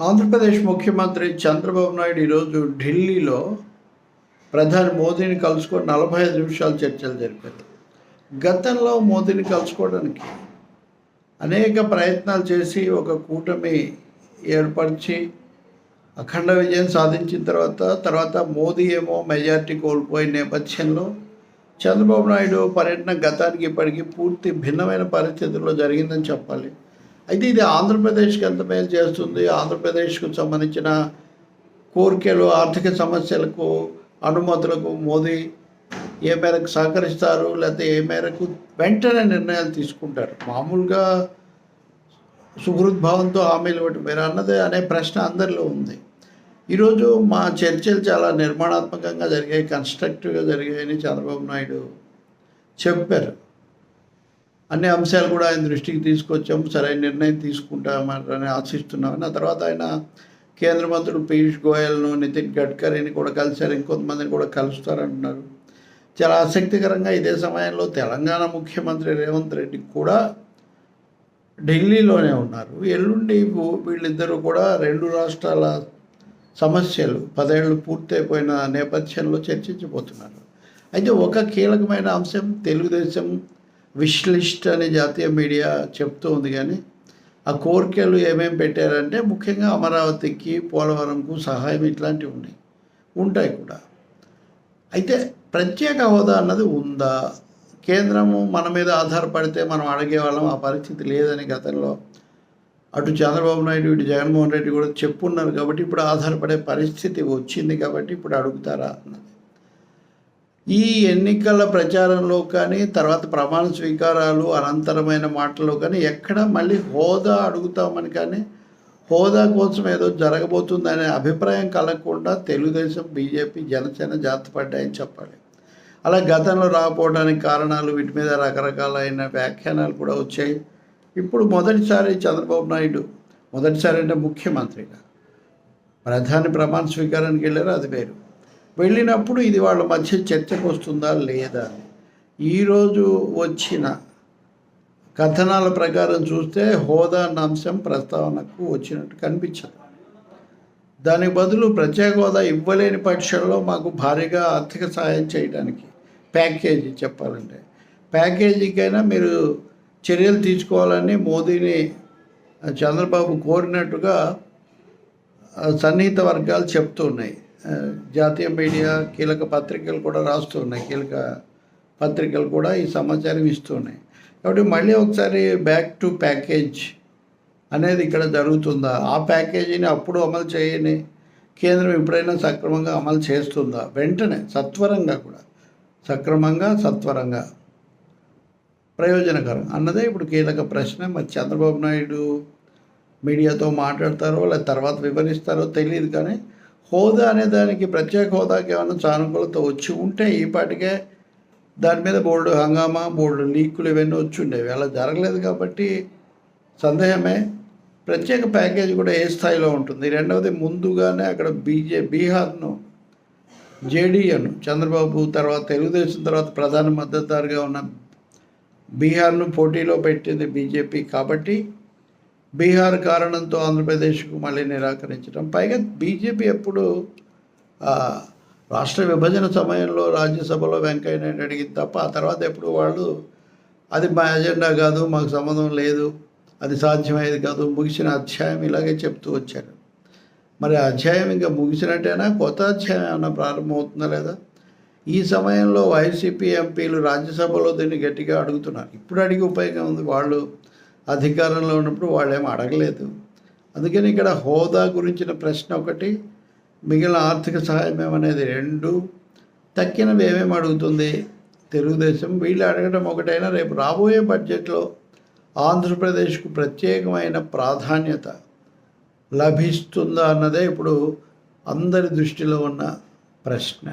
ఆంధ్రప్రదేశ్ ముఖ్యమంత్రి చంద్రబాబు నాయుడు ఈరోజు ఢిల్లీలో ప్రధాని మోదీని కలుసుకొని నలభై ఐదు నిమిషాలు చర్చలు జరిపారు. గతంలో మోదీని కలుసుకోవడానికి అనేక ప్రయత్నాలు చేసి ఒక కూటమి ఏర్పరిచి అఖండ విజయం సాధించిన తర్వాత తర్వాత మోదీ ఏమో మెజార్టీ కోల్పోయిన నేపథ్యంలో చంద్రబాబు నాయుడు పర్యటన గతానికి ఇప్పటికీ పూర్తి భిన్నమైన పరిస్థితుల్లో జరిగిందని చెప్పాలి. అయితే ఇది ఆంధ్రప్రదేశ్కి ఎంత మేలు చేస్తుంది? ఆంధ్రప్రదేశ్కు సంబంధించిన కోరికలు ఆర్థిక సమస్యలకు అనుమతులకు మోదీ ఏ మేరకు సహకరిస్తారు? లేకపోతే ఏ మేరకు వెంటనే నిర్ణయాలు తీసుకుంటారు? మామూలుగా సుహృద్భావంతో హామీలు ఇవ్వటం మీరు అన్నదే అనే ప్రశ్న అందరిలో ఉంది. ఈరోజు మా చర్చలు చాలా నిర్మాణాత్మకంగా జరిగాయి కన్స్ట్రక్టివ్గా జరిగాయని చంద్రబాబు నాయుడు చెప్పారు. అన్ని అంశాలు కూడా ఆయన దృష్టికి తీసుకొచ్చాము సరైన నిర్ణయం తీసుకుంటామని ఆశిస్తున్నామని ఆ తర్వాత ఆయన కేంద్ర మంత్రుడు పీయూష్ గోయల్ను నితిన్ గడ్కరీని కూడా కలిశారు. ఇంకొంతమందిని కూడా కలుస్తారంటున్నారు. చాలా ఆసక్తికరంగా ఇదే సమయంలో తెలంగాణ ముఖ్యమంత్రి రేవంత్ రెడ్డి కూడా ఢిల్లీలోనే ఉన్నారు. ఎల్లుండి వీళ్ళిద్దరూ కూడా రెండు రాష్ట్రాల సమస్యలు పదేళ్ళు పూర్తయిపోయిన నేపథ్యంలో చర్చించబోతున్నారు. అయితే ఒక కీలకమైన అంశం తెలుగుదేశం విశ్లిస్ట్ అనే జాతీయ మీడియా చెప్తూ ఉంది కానీ ఆ కోరికలు ఏమేమి పెట్టారంటే ముఖ్యంగా అమరావతికి పోలవరంకు సహాయం ఇట్లాంటివి ఉన్నాయి. ఉంటాయి కూడా. అయితే ప్రత్యేక హోదా అన్నది ఉందా? కేంద్రము మన మీద ఆధారపడితే మనం అడిగేవాళ్ళం ఆ పరిస్థితి లేదని గతంలో అటు చంద్రబాబు నాయుడు ఇటు జగన్మోహన్ రెడ్డి కూడా చెప్పున్నారు కాబట్టి ఇప్పుడు ఆధారపడే పరిస్థితి వచ్చింది కాబట్టి ఇప్పుడు అడుగుతారా అన్నది. ఈ ఎన్నికల ప్రచారంలో కానీ తర్వాత ప్రమాణ స్వీకారాలు అనంతరమైన మాటల్లో కానీ ఎక్కడ మళ్ళీ హోదా అడుగుతామని కానీ హోదా కోసం ఏదో జరగబోతుందనే అభిప్రాయం కలగకుండా తెలుగుదేశం బీజేపీ జనసేన జాతపడ్డాయని చెప్పాలి. అలా గతంలో రాకపోవడానికి కారణాలు వీటి మీద రకరకాలైన వ్యాఖ్యానాలు కూడా వచ్చాయి. ఇప్పుడు మొదటిసారి చంద్రబాబు నాయుడు మొదటిసారి అంటే ముఖ్యమంత్రిగా. ప్రధాని ప్రమాణ స్వీకారానికి వెళ్ళారు అది వేరు. వెళ్ళినప్పుడు ఇది వాళ్ళ మధ్య చర్చకు వస్తుందా లేదా? ఈరోజు వచ్చిన కథనాల ప్రకారం చూస్తే హోదా అన్న అంశం ప్రస్తావనకు వచ్చినట్టు కనిపించదు. దానికి బదులు ప్రత్యేక హోదా ఇవ్వలేని పక్షంలో మాకు భారీగా ఆర్థిక సహాయం చేయడానికి ప్యాకేజీ చెప్పాలంటే. ప్యాకేజీకైనా మీరు చర్యలు తీసుకోవాలని మోదీని చంద్రబాబు కోరినట్టుగా సన్నిహిత వర్గాలు చెప్తున్నాయి జాతీయ మీడియా కీలక పత్రికలు కూడా రాస్తూ ఉన్నాయి. కీలక పత్రికలు కూడా ఈ సమాచారం ఇస్తూ ఉన్నాయి. కాబట్టి మళ్ళీ ఒకసారి బ్యాక్ టు ప్యాకేజ్ అనేది ఇక్కడ జరుగుతుందా? ఆ ప్యాకేజీని అప్పుడు అమలు చేయని కేంద్రం ఎప్పుడైనా సక్రమంగా అమలు చేస్తుందా? వెంటనే సత్వరంగా కూడా. సక్రమంగా సత్వరంగా. ప్రయోజనకరం అన్నదే ఇప్పుడు కీలక ప్రశ్న. మరి చంద్రబాబు నాయుడు మీడియాతో మాట్లాడతారో లేదా తర్వాత వివరిస్తారో తెలియదు కానీ హోదా అనే దానికి ప్రత్యేక హోదాకి ఏమైనా సానుకూలత వచ్చి ఉంటే ఈ పాటికే దాని మీద బోల్డ్ హంగామా బోల్డ్ లీకులు ఇవన్నీ వచ్చి ఉండేవి. అలా జరగలేదు కాబట్టి సందేహమే. ప్రత్యేక ప్యాకేజ్ కూడా ఏ స్థాయిలో ఉంటుంది? రెండవది ముందుగానే అక్కడ బీజే బీహార్ను జేడీఎన్ చంద్రబాబు తర్వాత తెలుగుదేశం తర్వాత ప్రధాన మద్దతుదారుగా ఉన్న బీహార్ను పోటీలో పెట్టింది బీజేపీ కాబట్టి బీహార్ కారణంతో ఆంధ్రప్రదేశ్కు మళ్ళీ నిరాకరించడం పైగా బీజేపీ ఎప్పుడు రాష్ట్ర విభజన సమయంలో రాజ్యసభలో వెంకయ్య నాయుడు అడిగింది తప్ప ఆ తర్వాత ఎప్పుడు వాళ్ళు అది మా ఎజెండా కాదు మాకు సంబంధం లేదు అది సాధ్యమయ్యేది కాదు ముగిసిన అధ్యాయం ఇలాగే చెప్తూ వచ్చారు. మరి అధ్యాయం ఇంకా ముగిసినట్టేనా? కొత్త అధ్యాయం ఏమైనా ప్రారంభమవుతుందా లేదా? ఈ సమయంలో వైసీపీ ఎంపీలు రాజ్యసభలో దీన్ని గట్టిగా అడుగుతున్నారు. ఇప్పుడు అడిగి ఉపయోగం ఉంది వాళ్ళు అధికారంలో ఉన్నప్పుడు వాళ్ళు ఏం అడగలేదు. అందుకని ఇక్కడ హోదా గురించిన ప్రశ్న ఒకటి మిగిలిన ఆర్థిక సహాయం ఏమనేది రెండు తక్కినవి ఏమేమి అడుగుతుంది? తెలుగుదేశం వీళ్ళు అడగడం ఒకటైనా రేపు రాబోయే బడ్జెట్లో ఆంధ్రప్రదేశ్కు ప్రత్యేకమైన ప్రాధాన్యత లభిస్తుందా అన్నదే ఇప్పుడు అందరి దృష్టిలో ఉన్న ప్రశ్న.